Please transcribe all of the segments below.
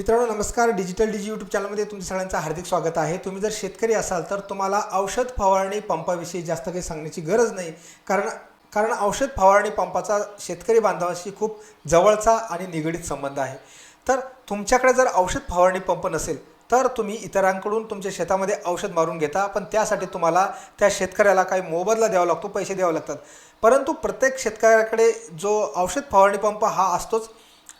मित्रांनो नमस्कार. डिजिटल डिजी यूट्यूब चॅनलमध्ये तुमचं सगळ्यांचं हार्दिक स्वागत आहे. तुम्ही जर शेतकरी असाल तर तुम्हाला औषध फवारणी पंपाविषयी जास्त काही सांगण्याची गरज नाही. कारण कारण औषध फवारणी पंपाचा शेतकरी बांधवांशी खूप जवळचा आणि निगडीत संबंध आहे. तर तुमच्याकडे जर औषध फवारणी पंप नसेल तर तुम्ही इतरांकडून तुमच्या शेतामध्ये औषध मारून घेता. पण त्यासाठी तुम्हाला त्या शेतकऱ्याला काही मोबदला द्यावा लागतो पैसे द्यावे लागतात. परंतु प्रत्येक शेतकऱ्याकडे जो औषध फवारणी पंप हा असतोच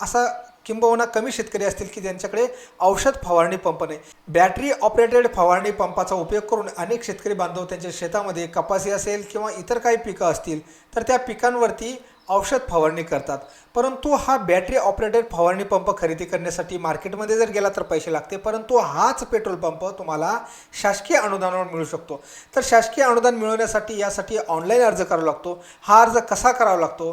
असा किंबहुना कमी शेतकरी असतील की ज्यांच्याकडे औषध फवारणी पंप नाही. बॅटरी ऑपरेटेड फवारणी पंपाचा उपयोग करून अनेक शेतकरी बांधव त्यांच्या शेतामध्ये कपासी असेल किंवा इतर काही पिकं असतील तर त्या पिकांवरती औषध फवारणी करतात. परंतु हा बॅटरी ऑपरेटेड फवारणी पंप खरेदी करण्यासाठी मार्केटमध्ये जर गेला तर पैसे लागते परंतु हाच पेट्रोल पंप तुम्हाला शासकीय अनुदानावर मिळू शकतो. तर शासकीय अनुदान मिळवण्यासाठी यासाठी ऑनलाईन अर्ज करावा लागतो. हा अर्ज कसा करावा लागतो?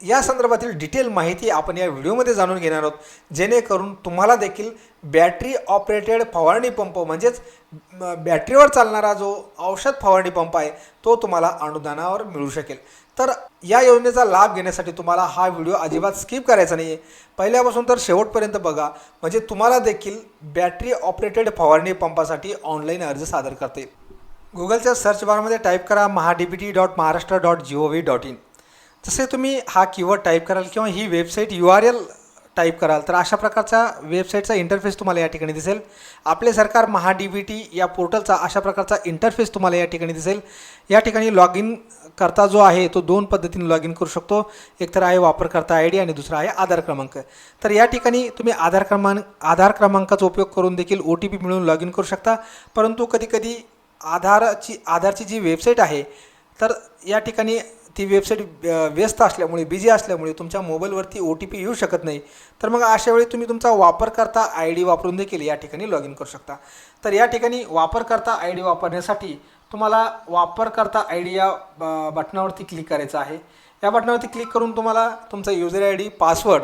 या संदर्भातील डिटेल माहिती आपण या व्हिडिओमध्ये जाणून घेणार आहोत. जेणेकरून तुम्हाला देखील बॅटरी ऑपरेटेड फवारणी पंप म्हणजेच बॅटरीवर चालणारा जो औषध फवारणी पंप आहे तो तुम्हाला अनुदानावर मिळू शकेल. तर या योजनेचा लाभ घेण्यासाठी तुम्हाला हा व्हिडिओ अजिबात स्किप करायचा नाही आहे पहिल्यापासून तर शेवटपर्यंत बघा. म्हणजे तुम्हाला देखील बॅटरी ऑपरेटेड फवारणी पंपासाठी ऑनलाईन अर्ज सादर करता येईल. गुगलच्या सर्च बारमध्ये टाईप करा MahaDBT dot Maharashtra dot G O V dot in जसे तुम्ही हा कीवर्ड टाईप कराल किंवा ही website U R L type कराल तर अशा प्रकारचा वेबसाईटचा इंटरफेस तुम्हाला या ठिकाणी दिसेल. आपले सरकार महा डी बी टी या पोर्टलचा अशा प्रकारचा इंटरफेस तुम्हाला या ठिकाणी दिसेल. या ठिकाणी लॉग इन करता जो आहे तो दोन पद्धतीने लॉग इन करू शकतो. एक तर आहे वापरकर्ता आय डी आणि दुसरा आहे आधार क्रमांक. तर या ठिकाणी तुम्ही आधार क्रमांक आधार क्रमांकाचा उपयोग करून देखील ओ टी पी मिळवून लॉग इन करू शकता. परंतु कधीकधी आधारची आधारची जी वेबसाईट आहे तर या ठिकाणी ती वेबसाईट व्यस्त असल्यामुळे बिझी असल्यामुळे तुमच्या मोबाईलवरती ओ टी पी येऊ शकत नाही. तर मग अशा वेळी तुम्ही तुमचा वापरकर्ता आय डी वापरून देखील या ठिकाणी लॉग इन करू शकता. तर या ठिकाणी वापरकर्ता आय डी वापरण्यासाठी तुम्हाला वापरकर्ता आय डी या ब- बटनावरती क्लिक करायचं आहे. या बटनावरती क्लिक करून तुम्हाला तुमचा युजर आय डी पासवर्ड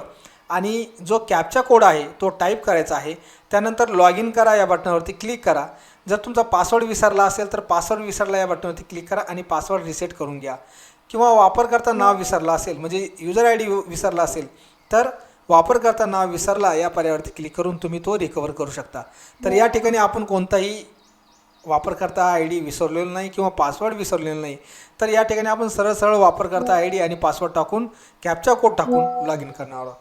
आणि जो कॅपचा कोड आहे तो टाईप करायचा आहे. त्यानंतर लॉग इन करा या बटनावरती क्लिक करा. जर तुमचा पासवर्ड विसरला असेल तर पासवर्ड विसरला या बटनावरती क्लिक करा आणि पासवर्ड रिसेट करून घ्या. किंवा वापरकर्ता नाव विसरला असेल म्हणजे युजर आय डी विसरला असेल तर वापरकर्ता नाव विसरला या पर्यावरती क्लिक करून तुम्ही तो रिकवर करू शकता. तर या ठिकाणी आपण कोणताही वापरकर्ता आय डी विसरलेला नाही किंवा पासवर्ड विसरलेला नाही. तर या ठिकाणी आपण सरळ सरळ वापरकर्ता आय डी आणि पासवर्ड टाकून कॅपचा कोड टाकून लॉग इन करणार आहोत.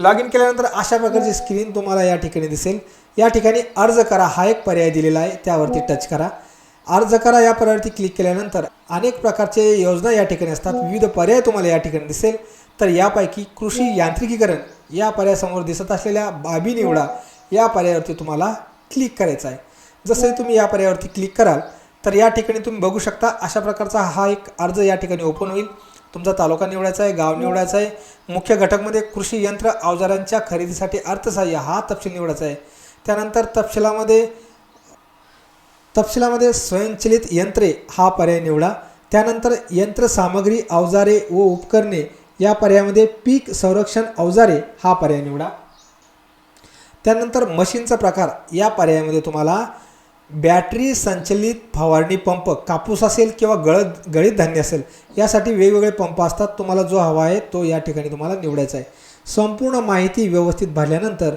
लॉग इन केल्यानंतर अशा प्रकारची स्क्रीन तुम्हाला या ठिकाणी दिसेल. या ठिकाणी अर्ज करा. हा एक पर्याय दिलेला आहे. त्यावरती टच करा. अर्ज करा. या पर्यायावरती क्लिक केल्यानंतर अनेक प्रकारचे योजना या ठिकाणी असतात. विविध पर्याय तुम्हाला या ठिकाणी दिसेल. तर यापैकी कृषी यांत्रिकीकरण या पर्यायासमोर दिसत असलेल्या बाबी निवडा या पर्यायावरती तुम्हाला क्लिक करायचं आहे. जसं तुम्ही या पर्यायावरती क्लिक कराल तर या ठिकाणी तुम्ही बघू शकता अशा प्रकारचा हा एक अर्ज या ठिकाणी ओपन होईल. तुमचा तालुका निवडायचा आहे गाव निवडायचा आहे. मुख्य घटकमध्ये कृषी यंत्र अवजारांच्या खरेदीसाठी अर्थसहाय्य हा तपशील निवडायचा आहे. त्यानंतर तपशिलामध्ये तपशिलामध्ये स्वयंचलित यंत्रे हा पर्याय निवडा. त्यानंतर यंत्रसामग्री अवजारे व उपकरणे या पर्यायामध्ये पीक संरक्षण अवजारे हा पर्याय निवडा. त्यानंतर मशीनचा प्रकार या पर्यायामध्ये तुम्हाला बॅटरी संचलित फवारणी पंप कापूस असेल किंवा गळद गळीत धान्य असेल यासाठी वेगवेगळे पंप असतात. तुम्हाला जो हवा आहे तो या ठिकाणी तुम्हाला निवडायचा आहे. संपूर्ण माहिती व्यवस्थित भरल्यानंतर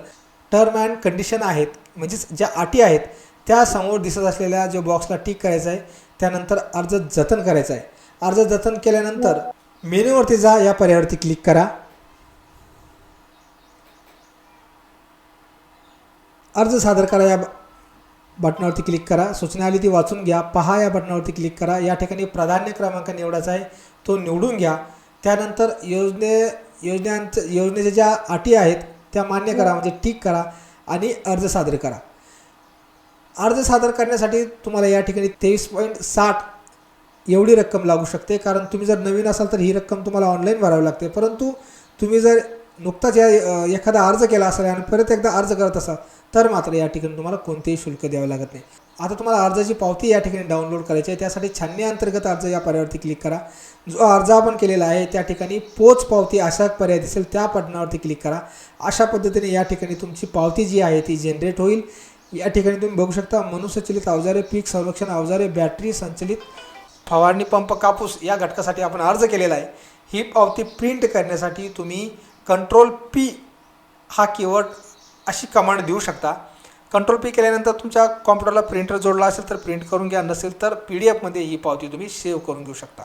टर्म अँड कंडिशन आहेत म्हणजेच ज्या अटी आहेत त्या समोर दिसत असलेल्या जो बॉक्सला टिक करायचा आहे त्यानंतर अर्ज जतन करायचा आहे. अर्ज जतन केल्यानंतर मेन्यूवरती जा या पर्यायावरती क्लिक करा. अर्ज सादर करा या बटनावरती क्लिक करा. सूचना आली ती वाचून घ्या. पहा या बटनावरती क्लिक करा. या ठिकाणी प्राधान्य क्रमांक निवडायचा आहे. तो निवडून घ्या. त्यानंतर योजने योजनांचं योजनेच्या ज्या अटी आहेत त्या मान्य करा. म्हणजे टिक करा आणि अर्ज सादर करा. अर्ज सादर करण्यासाठी तुम्हाला या ठिकाणी तेवीस पॉईंट साठ एवढी रक्कम लागू शकते. कारण तुम्ही जर नवीन असाल तर ही रक्कम तुम्हाला ऑनलाईन भरावी लागते. परंतु तुम्ही जर नुकताच या एखादा अर्ज केला असेल आणि परत एकदा अर्ज करत असाल तर मात्र या ठिकाणी तुम्हाला कोणतेही शुल्क द्यावं लागत नाही. आता तुम्हाला अर्जाची पावती या ठिकाणी डाउनलोड करायची आहे. त्यासाठी छाननी अंतर्गत अर्ज या पर्यावरती क्लिक करा. जो अर्ज आपण केलेला आहे त्या ठिकाणी पोच पावती असा पर्याय दिसेल त्या बटनावरती क्लिक करा. अशा पद्धतीने या ठिकाणी तुमची पावती जी आहे ती जनरेट होईल. या ठिकाणी तुम्ही बघू शकता मनुसंचलित अवजारे पीक संरक्षण अवजारे बॅटरी संचलित फवारणी पंप कापूस या घटकासाठी आपण अर्ज केलेला आहे. ही पावती प्रिंट करण्यासाठी तुम्ही कंट्रोल पी हा कीवर्ड अशी कमांड देऊ शकता. कंट्रोल पी केल्यानंतर तुमच्या कॉम्प्युटरला प्रिंटर जोडला असेल तर प्रिंट करून घ्या नसेल तर पी डी एफमध्ये ही पावती तुम्ही सेव्ह करून घेऊ शकता.